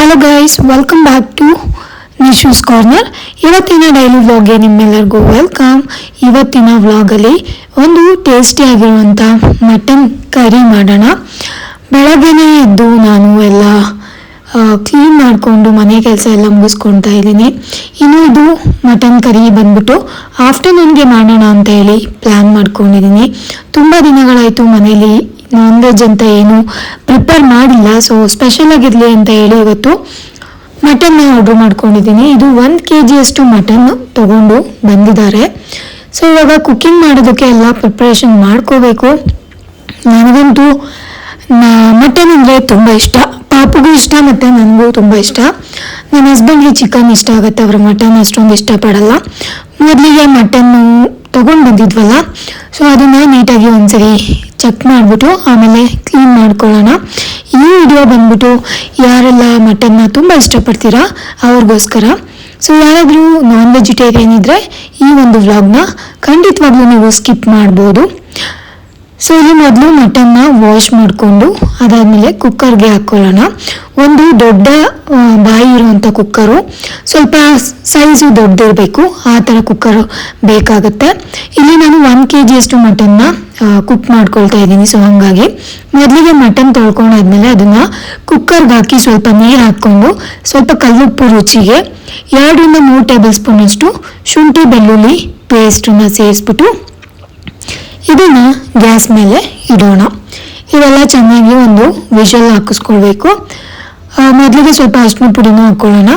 Hello guys welcome back to Nishu's corner ಇವತ್ತಿನ daily ವ್ಲಾಗ್ಗೆ ನಿಮ್ಮೆಲ್ಲರಿಗೂ ವೆಲ್ಕಮ್ ಇವತ್ತಿನ ವ್ಲಾಗಲ್ಲಿ ಒಂದು ಟೇಸ್ಟಿಯಾಗಿರುವಂಥ ಮಟನ್ ಕರಿ ಮಾಡೋಣ. ಬೆಳಗ್ಗೆನೇ ಎದ್ದು ನಾನು ಎಲ್ಲ ಕ್ಲೀನ್ ಮಾಡಿಕೊಂಡು ಮನೆ ಕೆಲಸ ಎಲ್ಲ ಮುಗಿಸ್ಕೊಳ್ತಾ ಇದ್ದೀನಿ. ಇನ್ನು ಇದು ಮಟನ್ ಕರಿ ಬಂದ್ಬಿಟ್ಟು ಆಫ್ಟರ್ನೂನ್ಗೆ ಮಾಡೋಣ ಅಂತ ಹೇಳಿ ಪ್ಲ್ಯಾನ್ ಮಾಡ್ಕೊಂಡಿದ್ದೀನಿ. ತುಂಬ ದಿನಗಳಾಯಿತು ಮನೇಲಿ ನಾನ್ ವೆಜ್ ಅಂತ ಏನು ಪ್ರಿಪೇರ್ ಮಾಡಿಲ್ಲ. ಸೊ ಸ್ಪೆಷಲ್ ಆಗಿರಲಿ ಅಂತ ಹೇಳಿ ಇವತ್ತು ಮಟನ್ ಆರ್ಡ್ರ್ ಮಾಡ್ಕೊಂಡಿದ್ದೀನಿ. ಇದು ಒಂದು ಕೆ ಜಿಯಷ್ಟು ಮಟನ್ ತಗೊಂಡು ಬಂದಿದ್ದಾರೆ. ಸೊ ಇವಾಗ ಕುಕ್ಕಿಂಗ್ ಮಾಡೋದಕ್ಕೆ ಎಲ್ಲ ಪ್ರಿಪ್ರೇಷನ್ ಮಾಡ್ಕೋಬೇಕು. ನನಗಂತೂ ಮಟನ್ ಅಂದರೆ ತುಂಬ ಇಷ್ಟ. ಪಾಪಗೂ ಇಷ್ಟ ಮತ್ತು ನನಗೂ ತುಂಬ ಇಷ್ಟ. ನನ್ನ ಹಸ್ಬೆಂಡ್ಗೆ ಚಿಕನ್ ಇಷ್ಟ ಆಗುತ್ತೆ. ಅವರು ಮಟನ್ ಅಷ್ಟೊಂದು ಇಷ್ಟಪಡಲ್ಲ. ಮೊದಲಿಗೆ ಮಟನ್ನು ತೊಗೊಂಡು ಬಂದಿದ್ವಲ್ಲ ಸೊ ಅದನ್ನು ನೀಟಾಗಿ ಒಂದ್ಸರಿ ಚೆಕ್ ಮಾಡಿಬಿಟ್ಟು ಆಮೇಲೆ ಕ್ಲೀನ್ ಮಾಡ್ಕೊಳ್ಳೋಣ. ಈ ವಿಡಿಯೋ ಬಂದ್ಬಿಟ್ಟು ಯಾರೆಲ್ಲ ಮಟನ್ನ ತುಂಬ ಇಷ್ಟಪಡ್ತೀರಾ, ಅವ್ರಿಗೋಸ್ಕರ. ಸೊ ಯಾರಾದರೂ ನಾನ್ ವೆಜಿಟೇರಿಯನ್ ಇದ್ದರೆ ಈ ಒಂದು ವ್ಲಾಗ್ನ ಖಂಡಿತವಾಗ್ಲೂ ನೀವು ಸ್ಕಿಪ್ ಮಾಡ್ಬೋದು. ಸೊ ಇಲ್ಲಿ ಮೊದಲು ಮಟನ್ನ ವಾಶ್ ಮಾಡಿಕೊಂಡು ಅದಾದಮೇಲೆ ಕುಕ್ಕರ್ಗೆ ಹಾಕ್ಕೊಳ್ಳೋಣ ಒಂದು ದೊಡ್ಡ ಬಾಯಿ ಇರುವಂಥ ಕುಕ್ಕರು ಸ್ವಲ್ಪ ಸೈಜು ದೊಡ್ಡದಿರಬೇಕು ಆ ಥರ ಕುಕ್ಕರ್ ಬೇಕಾಗುತ್ತೆ. ಇಲ್ಲಿ ನಾನು ಒನ್ ಕೆ ಜಿಯಷ್ಟು ಮಟನ್ನ ಕುಕ್ ಮಾಡ್ಕೊಳ್ತಾ ಇದ್ದೀನಿ. ಸೊ ಹಾಗಾಗಿ ಮೊದಲಿಗೆ ಮಟನ್ ತೊಳ್ಕೊಂಡಾದ್ಮೇಲೆ ಅದನ್ನು ಕುಕ್ಕರ್ಗೆ ಹಾಕಿ ಸ್ವಲ್ಪ ನೀರು ಹಾಕ್ಕೊಂಡು ಸ್ವಲ್ಪ ಕಲ್ಲುಪ್ಪು ರುಚಿಗೆ ಎರಡರಿಂದ ಮೂರು ಟೇಬಲ್ ಸ್ಪೂನಷ್ಟು ಶುಂಠಿ ಬೆಳ್ಳುಳ್ಳಿ ಪೇಸ್ಟನ್ನು ಸೇರಿಸ್ಬಿಟ್ಟು ಇದನ್ನ ಗ್ಯಾಸ್ ಮೇಲೆ ಇಡೋಣ. ಇವೆಲ್ಲ ಚೆನ್ನಾಗಿ ಒಂದು ವಿಷಲ್ ಹಾಕಿಸ್ಕೊಳ್ಬೇಕು. ಮೊದಲಿಗೆ ಸ್ವಲ್ಪ ಅರಿಶಿನ ಪುಡಿನೂ ಹಾಕ್ಕೊಳ್ಳೋಣ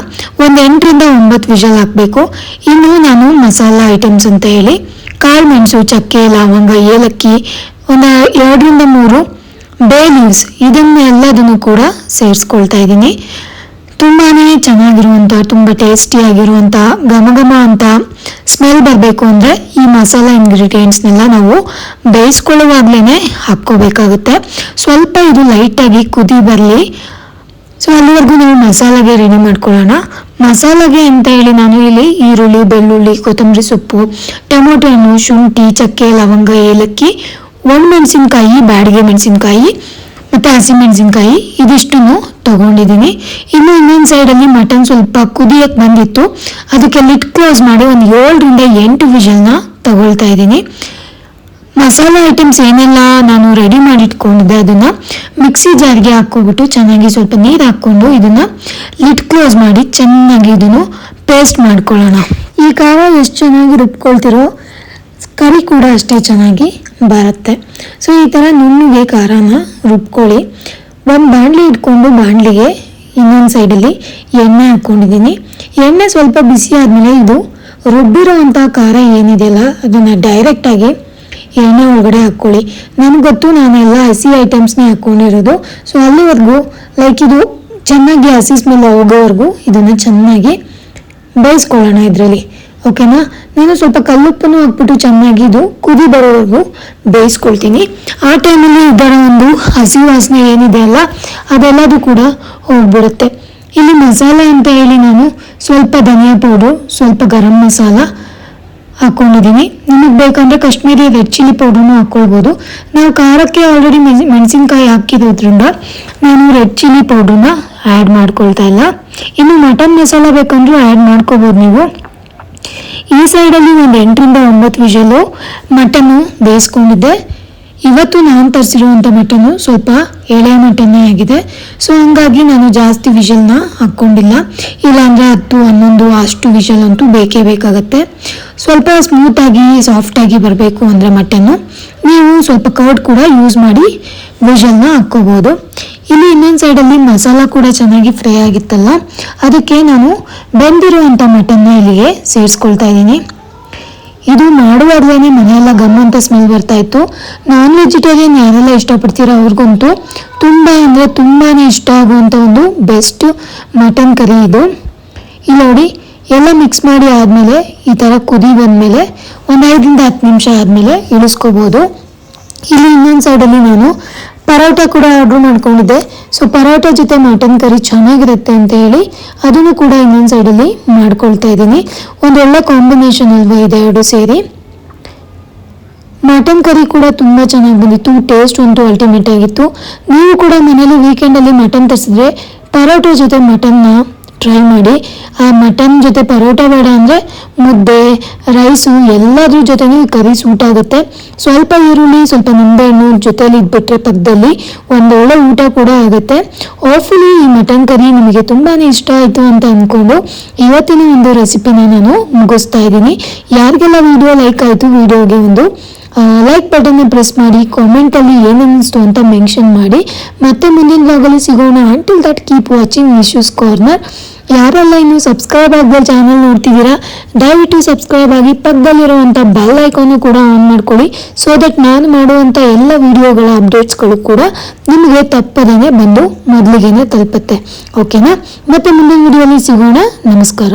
ಒಂದು ಎಂಟರಿಂದ ಒಂಬತ್ತು ವಿಷಲ್ ಹಾಕಬೇಕು. ಇನ್ನು ನಾನು ಮಸಾಲ ಐಟಮ್ಸ್ ಅಂತ ಹೇಳಿ, ಕಾಳು, ಮೆಣಸು, ಚಕ್ಕೆ, ಲವಂಗ, ಏಲಕ್ಕಿ, ಒಂದು ಎರಡರಿಂದ ಮೂರು ಬೇ ಲೀವ್ಸ್ ಇದನ್ನೆಲ್ಲದನ್ನು ಕೂಡ ಸೇರಿಸ್ಕೊಳ್ತಾ ಇದ್ದೀನಿ. ತುಂಬಾ ಚೆನ್ನಾಗಿರುವಂಥ ತುಂಬ ಟೇಸ್ಟಿಯಾಗಿರುವಂಥ ಘಮ ಘಮ ಅಂತ ಸ್ಮೆಲ್ ಬರಬೇಕು ಅಂದರೆ ಈ ಮಸಾಲ ಇಂಗ್ರೀಡಿಯೆಂಟ್ಸ್ನೆಲ್ಲ ನಾವು ಬೇಯಿಸ್ಕೊಳ್ಳುವಾಗಲೇ ಹಾಕ್ಕೋಬೇಕಾಗುತ್ತೆ. ಸ್ವಲ್ಪ ಇದು ಲೈಟಾಗಿ ಕುದಿ ಬರಲಿ. ಸೊ ಅಲ್ಲಿವರೆಗೂ ನಾವು ಮಸಾಲಾಗೆ ರೆಡಿ ಮಾಡ್ಕೊಳ್ಳೋಣ. ಮಸಾಲಾಗೆ ಅಂತ ಹೇಳಿ ನಾನು ಇಲ್ಲಿ ಈರುಳ್ಳಿ, ಬೆಳ್ಳುಳ್ಳಿ, ಕೊತ್ತಂಬರಿ ಸೊಪ್ಪು, ಟೊಮೊಟೊ ಹಣ್ಣು, ಶುಂಠಿ, ಚಕ್ಕೆ, ಲವಂಗ, ಏಲಕ್ಕಿ ಒಣ ಮೆಣಸಿನ್ಕಾಯಿ ಬ್ಯಾಡಿಗೆ ಮೆಣಸಿನ್ಕಾಯಿ ಮತ್ತು ಹಸಿಮೆಣಸಿನ್ಕಾಯಿ ಇದಿಷ್ಟನ್ನು ತಗೊಂಡಿದ್ದೀನಿ. ಇನ್ನು ಇನ್ನೊಂದು ಸೈಡಲ್ಲಿ ಮಟನ್ ಸ್ವಲ್ಪ ಕುದಿಯಕ್ಕೆ ಬಂದಿತ್ತು. ಅದಕ್ಕೆ ಲಿಟ್ ಕ್ಲೋಸ್ ಮಾಡಿ ಒಂದು ಏಳರಿಂದ ಎಂಟು ವಿಷಲ್ನ ತಗೊಳ್ತಾ ಇದ್ದೀನಿ. ಮಸಾಲೆ ಐಟಮ್ಸ್ ಏನೆಲ್ಲ ನಾನು ರೆಡಿ ಮಾಡಿ ಇಟ್ಕೊಂಡಿದ್ದೆ ಅದನ್ನು ಮಿಕ್ಸಿ ಜಾರ್ಗೆ ಹಾಕ್ಕೊಬಿಟ್ಟು ಚೆನ್ನಾಗಿ ಸ್ವಲ್ಪ ನೀರು ಹಾಕ್ಕೊಂಡು ಇದನ್ನು ಲಿಟ್ ಕ್ಲೋಸ್ ಮಾಡಿ ಚೆನ್ನಾಗಿ ಇದನ್ನು ಪೇಸ್ಟ್ ಮಾಡ್ಕೊಳ್ಳೋಣ. ಈ ಖಾರ ಎಷ್ಟು ಚೆನ್ನಾಗಿ ರುಬ್ಕೊಳ್ತಿರೋ ಕರಿ ಕೂಡ ಅಷ್ಟೇ ಚೆನ್ನಾಗಿ ಬರುತ್ತೆ. ಸೊ ಈ ಥರ ನುಣ್ಣಗೆ ಖಾರನ ರುಬ್ಕೊಳ್ಳಿ. ಒಂದು ಬಾಣಲಿ ಇಟ್ಕೊಂಡು ಬಾಣಲಿಗೆ ಇನ್ನೊಂದು ಸೈಡಲ್ಲಿ ಎಣ್ಣೆ ಹಾಕ್ಕೊಂಡಿದ್ದೀನಿ. ಎಣ್ಣೆ ಸ್ವಲ್ಪ ಬಿಸಿ ಆದಮೇಲೆ ಇದು ರುಬ್ಬಿರೋ ಅಂಥ ಖಾರ ಏನಿದೆಯಲ್ಲ, ಅದನ್ನು ಡೈರೆಕ್ಟಾಗಿ ಎಣ್ಣೆ ಒಳಗಡೆ ಹಾಕ್ಕೊಳ್ಳಿ. ನನಗೆ ಗೊತ್ತು ನಾನೆಲ್ಲ ಹಸಿ ಐಟಮ್ಸ್ನೇ ಹಾಕ್ಕೊಂಡಿರೋದು ಸೊ ಅಲ್ಲಿವರೆಗೂ ಲೈಕ್ ಇದು ಚೆನ್ನಾಗಿ ಹಸಿ ಸ್ಮೆಲ್ ಹೋಗೋವರೆಗೂ ಇದನ್ನು ಚೆನ್ನಾಗಿ ಬೇಯಿಸ್ಕೊಳ್ಳೋಣ ಇದರಲ್ಲಿ. ಓಕೆನಾ? ನಾನು ಸ್ವಲ್ಪ ಕಲ್ಲುಪ್ಪನ್ನು ಹಾಕ್ಬಿಟ್ಟು ಚೆನ್ನಾಗಿ ಇದು ಕುದಿ ಬರೋವರೆಗೂ ಬೇಯಿಸ್ಕೊಳ್ತೀನಿ. ಆ ಟೈಮಲ್ಲಿ ಇದರ ಒಂದು ಹಸಿ ವಾಸನೆ ಏನಿದೆ ಅಲ್ಲ, ಅದೆಲ್ಲದೂ ಕೂಡ ಹೋಗ್ಬಿಡುತ್ತೆ. ಇಲ್ಲಿ ಮಸಾಲೆ ಅಂತ ಹೇಳಿ ನಾನು ಸ್ವಲ್ಪ ಧನಿಯಾ ಪೌಡ್ರು ಸ್ವಲ್ಪ ಗರಂ ಮಸಾಲ ಹಾಕ್ಕೊಂಡಿದ್ದೀನಿ ನಿಮಗೆ ಬೇಕಂದರೆ ಕಾಶ್ಮೀರಿ ರೆಡ್ ಚಿಲ್ಲಿ ಪೌಡ್ರನ್ನು ಹಾಕ್ಕೊಳ್ಬೋದು. ನಾವು ಖಾರಕ್ಕೆ ಆಲ್ರೆಡಿ ಮೆಣಸಿನ್ಕಾಯಿ ಹಾಕಿರೋದ್ರಿಂದ ನಾನು ರೆಡ್ ಚಿಲ್ಲಿ ಪೌಡ್ರನ್ನ ಆ್ಯಡ್ ಮಾಡ್ಕೊಳ್ತಾ ಇಲ್ಲ. ಇನ್ನು ಮಟನ್ ಮಸಾಲ ಬೇಕಂದ್ರೂ ಆ್ಯಡ್ ಮಾಡ್ಕೋಬೋದು ನೀವು. ಈ ಸೈಡಲ್ಲಿ ಒಂದು ಎಂಟರಿಂದ ಒಂಬತ್ತು ವಿಷಲು ಮಟನ್ನು ಬೇಯಿಸ್ಕೊಂಡಿದ್ದೆ. ಇವತ್ತು ನಾನು ತರಿಸಿರುವಂಥ ಮಟನ್ನು ಸ್ವಲ್ಪ ಎಳೆ ಮಟನ್ನೇ ಆಗಿದೆ. ಸೊ ಹಂಗಾಗಿ ನಾನು ಜಾಸ್ತಿ ವಿಷಲ್ನ ಹಾಕ್ಕೊಂಡಿಲ್ಲ. ಇಲ್ಲಾಂದರೆ ಹತ್ತು, ಹನ್ನೊಂದು ಅಷ್ಟು ವಿಷಲ್ ಅಂತೂ ಬೇಕೇ ಬೇಕಾಗತ್ತೆ. ಸ್ವಲ್ಪ ಸ್ಮೂತಾಗಿ ಸಾಫ್ಟಾಗಿ ಬರಬೇಕು ಅಂದರೆ ಮಟನ್ನು. ನೀವು ಸ್ವಲ್ಪ ಕರ್ಡ್ ಕೂಡ ಯೂಸ್ ಮಾಡಿ ವಿಷಲ್ನ ಹಾಕ್ಕೋಬೋದು. ಇಲ್ಲಿ ಇನ್ನೊಂದು ಸೈಡಲ್ಲಿ ಮಸಾಲ ಕೂಡ ಚೆನ್ನಾಗಿ ಫ್ರೈ ಆಗಿತ್ತಲ್ಲ, ಅದಕ್ಕೆ ನಾನು ಬೆಂದಿರುವಂಥ ಮಟನ್ನ ಇಲ್ಲಿಗೆ ಸೇರಿಸ್ಕೊಳ್ತಾ ಇದ್ದೀನಿ. ಇದು ಮಾಡುವಾಗಲೇ ಮನೆಯೆಲ್ಲ ಗಮ್ ಅಂತ ಸ್ಮೆಲ್ ಬರ್ತಾ ಇತ್ತು. ನಾನ್ ವೆಜಿಟೇರಿಯನ್ ಯಾರೆಲ್ಲ ಇಷ್ಟಪಡ್ತೀರೋ ಅವ್ರಿಗಂತೂ ತುಂಬ ಅಂದರೆ ತುಂಬಾ ಇಷ್ಟ ಆಗುವಂಥ ಒಂದು ಬೆಸ್ಟ್ ಮಟನ್ ಕರಿ ಇದು. ಇಲ್ಲಿ ನೋಡಿ, ಎಲ್ಲ ಮಿಕ್ಸ್ ಮಾಡಿ ಆದಮೇಲೆ ಈ ಥರ ಕುದಿ ಬಂದಮೇಲೆ ಒಂದು ಐದರಿಂದ ಹತ್ತು ನಿಮಿಷ ಆದಮೇಲೆ ಇಳಿಸ್ಕೋಬೋದು. ಇಲ್ಲಿ ಇನ್ನೊಂದು ಸೈಡಲ್ಲಿ ನಾನು ಪರೋಟ ಕೂಡ ಆರ್ಡ್ರ್ ಮಾಡ್ಕೊಂಡಿದ್ದೆ. ಸೊ ಪರೋಟ ಜೊತೆ ಮಟನ್ ಕರಿ ಚೆನ್ನಾಗಿರುತ್ತೆ ಅಂತ ಹೇಳಿ ಅದನ್ನು ಕೂಡ ಇನ್ನೊಂದು ಸೈಡಲ್ಲಿ ಮಾಡ್ಕೊಳ್ತಾ ಇದ್ದೀನಿ. ಒಂದೊಳ್ಳೆ ಕಾಂಬಿನೇಷನ್ ಅಲ್ವಾ ಇದೆ ಎರಡು ಸೇರಿ. ಮಟನ್ ಕರಿ ಕೂಡ ತುಂಬ ಚೆನ್ನಾಗಿ ಬಂದಿತ್ತು. ಟೇಸ್ಟ್ ಅಂತೂ ಅಲ್ಟಿಮೇಟ್ ಆಗಿತ್ತು. ನೀವು ಕೂಡ ಮನೇಲಿ ವೀಕೆಂಡಲ್ಲಿ ಮಟನ್ ತರಿಸಿದ್ರೆ ಪರೋಟ ಜೊತೆ ಮಟನ್ನ ಟ್ರೈ ಮಾಡಿ, ಆ ಮಟನ್ ಜೊತೆ ಪರೋಟ ಬೇಡ ಅಂದರೆ ಮುದ್ದೆ ರೈಸು ಎಲ್ಲದ್ರ ಜೊತೆನೂ ಈ ಕರಿ ಸೂಟ್ ಆಗುತ್ತೆ. ಸ್ವಲ್ಪ ಈರುಳ್ಳಿ, ಸ್ವಲ್ಪ ನಿಂಬೆಹಣ್ಣು ಜೊತೆಲಿ ಇದ್ಬಿಟ್ರೆ ಒಂದು ಒಳ್ಳೆ ಊಟ ಕೂಡ ಆಗುತ್ತೆ. ಹೋಪ್ಫುಲಿ ಈ ಮಟನ್ ಕರಿ ನಿಮಗೆ ತುಂಬಾ ಇಷ್ಟ ಆಯಿತು ಅಂತ ಅಂದ್ಕೊಂಡು ಇವತ್ತಿನ ಒಂದು ರೆಸಿಪಿನ ನಾನು ಮುಗಿಸ್ತಾ ಇದ್ದೀನಿ. ಯಾರಿಗೆಲ್ಲ ವಿಡಿಯೋ ಲೈಕ್ ಆಯಿತು ವಿಡಿಯೋಗೆ ಒಂದು ಲೈಕ್ ಬಟನ್ನ ಪ್ರೆಸ್ ಮಾಡಿ ಕಾಮೆಂಟಲ್ಲಿ ಏನು ಅನ್ನಿಸ್ತು ಅಂತ ಮೆನ್ಷನ್ ಮಾಡಿ. ಮತ್ತೆ ಮುಂದಿನ ಬ್ಲಾಗಲ್ಲಿ ಸಿಗೋಣ. Until that keep watching issues corner ಯಾರೆಲ್ಲ ಇನ್ನು ಸಬ್ಸ್ಕ್ರೈಬ್ ಆಗದೆ ಚಾನಲ್ ನೋಡ್ತಿದ್ದೀರಾ, ದಯವಿಟ್ಟು ಸಬ್ಸ್ಕ್ರೈಬ್ ಆಗಿ ಪಕ್ಕದಲ್ಲಿರುವಂಥ ಬೆಲ್ ಐಕಾನು ಕೂಡ ಆನ್ ಮಾಡ್ಕೊಳ್ಳಿ. ಸೊ ದಟ್ ನಾನು ಮಾಡುವಂಥ ಎಲ್ಲ ವಿಡಿಯೋಗಳ ಅಪ್ಡೇಟ್ಸ್ಗಳು ಕೂಡ ನಿಮಗೆ ತಪ್ಪದೇ ಬಂದು ಮೊದಲಿಗೆನೆ ತಲುಪುತ್ತೆ. ಓಕೆನಾ ಮತ್ತೆ ಮುಂದಿನ ವಿಡಿಯೋಲಿ ಸಿಗೋಣ. ನಮಸ್ಕಾರ.